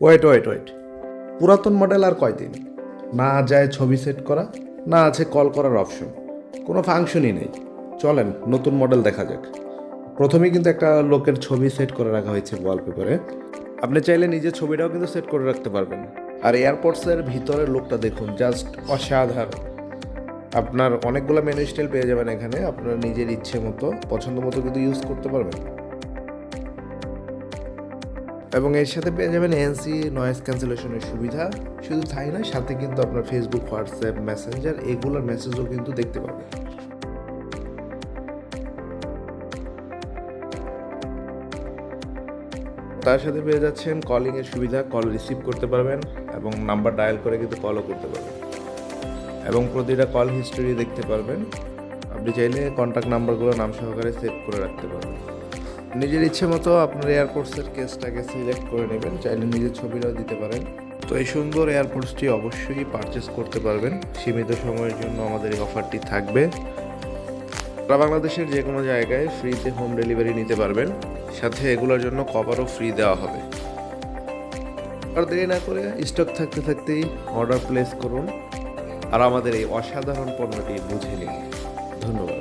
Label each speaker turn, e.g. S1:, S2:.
S1: Wait wait wait পুরাতন model আর কয়দিন? না যায় ছবি সেট করা, না আছে কল করার অপশন কোনো ফাংশনই নেই। চলেন, নতুন মডেল দেখা যাক। প্রথমে কিন্তু একটা লোকের ছবি সেট করে রাখা হয়েছে ওয়ালপেপারে আপনি চাইলে নিজের ছবিটাও কিন্তু সেট করে রাখতে পারবেন। আর এয়ারপোর্টসের ভিতরের লোকটা দেখুন জাস্ট অসাধারণ। আপনার অনেকগুলো মেনু স্টাইল পেয়ে যাবেন এখানে। আপনার নিজের ইচ্ছে মতো, পছন্দ মতো কিন্তু ইউজ করতে পারবেন। এবং এর সাথে পেয়ে যাবেন এনসি নয়েজ ক্যান্সেলেশনের সুবিধা। শুধু তাই নয়, সাথে কিন্তু আপনার ফেসবুক হোয়াটসঅ্যাপ মেসেঞ্জার এগুলোর মেসেজও কিন্তু দেখতে পাবেন। তার সাথে পেয়ে যাচ্ছেন কলিং এর সুবিধা কল রিসিভ করতে পারবেন এবং নাম্বার ডায়াল করে কিন্তু কলও করতে পারবেন। এবং প্রতিটা কল হিস্টোরি দেখতে পারবেন। আপনি চাইলে কন্ট্যাক্ট নাম্বারগুলো নাম সহকারে সেভ করে রাখতে পারবেন। নিজের ইচ্ছে মতো আপনার এয়ারপোর্টসের কেসটাকে সিলেক্ট করে নেবেন, চাইলে নিজের ছবিটাও দিতে পারেন। তো এই সুন্দর এয়ারপোর্টসটি অবশ্যই পারচেস করতে পারবেন। সীমিত সময়ের জন্য আমাদের এই অফারটি থাকবে। সারা বাংলাদেশের যে কোনো জায়গায় ফ্রিতে হোম ডেলিভারি নিতে পারবেন। সাথে এগুলোর জন্য কভারও ফ্রি দেওয়া হবে। আর দেরি না করে স্টক থাকতে থাকতেই অর্ডার প্লেস করুন। আর আমাদের এই অসাধারণ পণ্যটি বুঝে নিন। ধন্যবাদ।